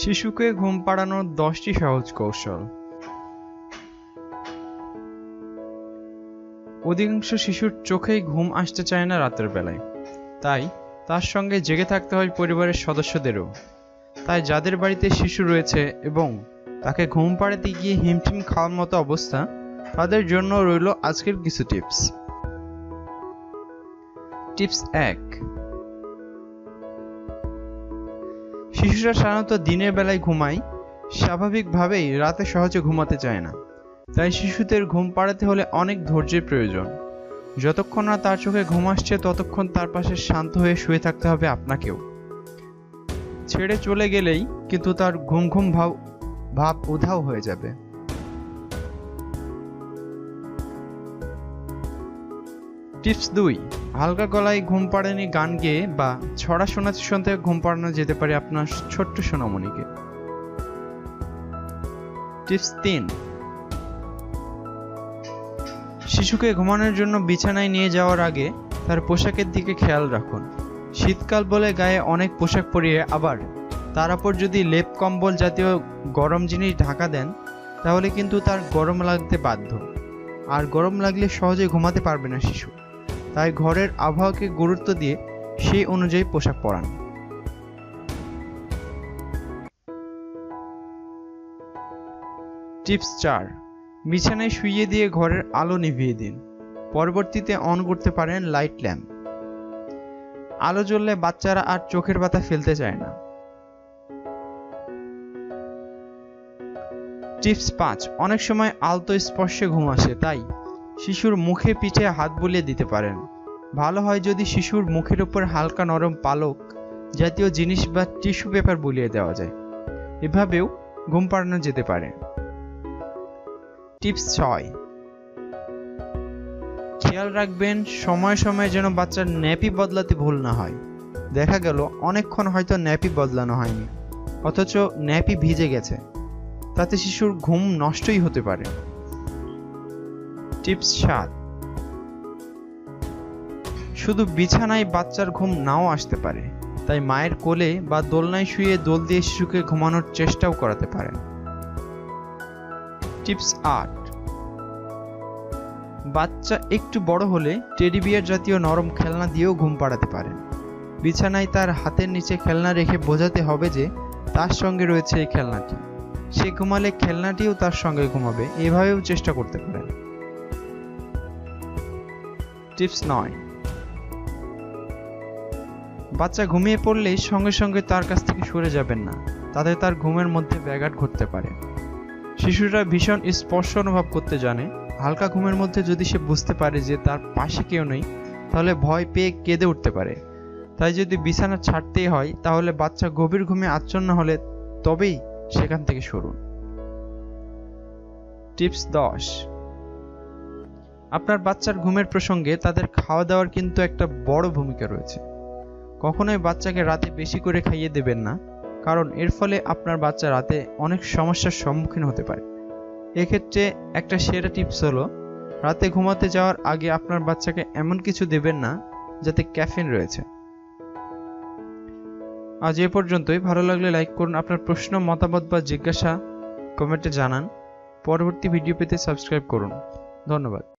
শিশুকে ঘুম পাড়ানোর দশটি সহজ কৌশল। অধিকাংশ শিশুর চোখেই ঘুম আসতে চায় না রাতের বেলায়। তাই তার সঙ্গে জেগে থাকতে হয় পরিবারের সদস্যদেরও। তাই যাদের বাড়িতে শিশু রয়েছে এবং তাকে ঘুম পাড়াতে গিয়ে হিমটিম খাওয়ার মতো অবস্থা, তাদের জন্য রইল আজকের কিছু টিপস। টিপস এক শিশুরা সাধারণত দিনের বেলায় ঘুমায়, স্বাভাবিকভাবেই রাতে সহজে ঘুমাতে চায় না। তাই শিশুদের ঘুম পাড়াতে হলে অনেক ধৈর্যের প্রয়োজন। যতক্ষণ না তার চোখে ঘুম আসছে, ততক্ষণ তার পাশে শান্ত হয়ে শুয়ে থাকতে হবে আপনাকেও। ছেড়ে চলে গেলেই কিন্তু তার ঘুম ঘুম ভাব ভাব উধাও হয়ে যাবে। টিপস দুই, হালকা গলায় ঘুম পাড়ানি গান গেয়ে বা ছড়া শোনাতে শুনতে ঘুম পাড়ানো যেতে পারে আপনার ছোট্ট সোনামণিকে। টিপস তিন, শিশুকে ঘুমানোর জন্য বিছানায় নিয়ে যাওয়ার আগে তার পোশাকের দিকে খেয়াল রাখুন। শীতকাল বলে গায়ে অনেক পোশাক পরিয়ে আবার তার উপর যদি লেপ কম্বল জাতীয় গরম জিনিস ঢাকা দেন, তাহলে কিন্তু তার গরম লাগতে বাধ্য। আর গরম লাগলে সহজে ঘুমাতে পারবে না শিশু। তাই ঘরের আবহাওয়াকে গুরুত্ব দিয়ে সেই অনুযায়ী পোশাক পরান। টিপস চার, বিছানায় শুইয়ে দিয়ে ঘরের আলো নিভিয়ে দিন। পরবর্তীতে অন করতে পারেন লাইট ল্যাম্প। আলো জ্বললে বাচ্চারা আর চোখের পাতা ফেলতে চায় না। টিপস পাঁচ, অনেক সময় আলতো স্পর্শে ঘুম আসে, তাই শিশুর মুখে পিঠে হাত বুলিয়ে দিতে পারেন। ভালো হয় যদি শিশুর মুখের উপর হালকা নরম পালক জাতীয় জিনিস বা টিস্যু পেপার বুলিয়ে দেওয়া যায়। এভাবেও ঘুম পাড়ানো যেতে পারে। টিপস ছয়। খেয়াল রাখবেন, সময় সময়ে যেন বাচ্চার ন্যাপি বদলাতে ভুল না হয়। দেখা গেল, অনেকক্ষণ হয়তো ন্যাপি বদলানো হয়নি, অথচ ন্যাপি ভিজে গেছে। তাতে শিশুর ঘুম নষ্টই হতে পারে। টিপস সাত। শুধু বিছানায় বাচ্চার ঘুম নাও আসতে পারে, তাই মায়ের কোলে বা দোলনায় শুয়ে দোল দিয়ে শিশুকে ঘুমানোর চেষ্টাও করাতে পারেন। টিপস আট। বাচ্চা একটু বড় হলে টেডি বিয়ার জাতীয় নরম খেলনা দিয়েও ঘুম পাড়াতে পারেন। বিছানায় তার হাতের নিচে খেলনা রেখে বোঝাতে হবে যে তার সঙ্গে রয়েছে এই খেলনাটি। সে ঘুমালে খেলনাটিও তার সঙ্গে ঘুমাবে, এভাবেও চেষ্টা করতে পারেন। টিপস নয়। বাচ্চা ঘুমিয়ে পড়লেই সঙ্গে সঙ্গে তার কাছ থেকে সরে যাবেন না। তাতে তার ঘুমের মধ্যে ব্যাঘাত ঘটতে পারে। শিশুরা ভীষণ স্পর্শ অনুভব করতে জানে। হালকা ঘুমের মধ্যে যদি সে বুঝতে পারে যে তার পাশে কেউ নেই, তাহলে ভয় পেয়ে কেঁদে উঠতে পারে। তাই যদি বিছানা ছাড়তেই হয়, তাহলে বাচ্চা গভীর ঘুমে আচ্ছন্ন হলে তবেই সেখান থেকে সরুন। টিপস দশ। আপনার বাচ্চার ঘুমের প্রসঙ্গে তাদের খাওয়া দাওয়ার কিন্তু একটা বড় ভূমিকা রয়েছে। কখনোই বাচ্চাকে রাতে বেশি করে খাইয়ে দেবেন না, কারণ এর ফলে আপনার বাচ্চা রাতে অনেক সমস্যার সম্মুখীন হতে পারে। এক্ষেত্রে একটা সেরা টিপস হলো, রাতে ঘুমাতে যাওয়ার আগে আপনার বাচ্চাকে এমন কিছু দেবেন না যাতে ক্যাফিন রয়েছে। আজ এ পর্যন্তই। ভালো লাগলে লাইক করুন। আপনার প্রশ্ন, মতামত বা জিজ্ঞাসা কমেন্টে জানান। পরবর্তী ভিডিও পেতে সাবস্ক্রাইব করুন। ধন্যবাদ।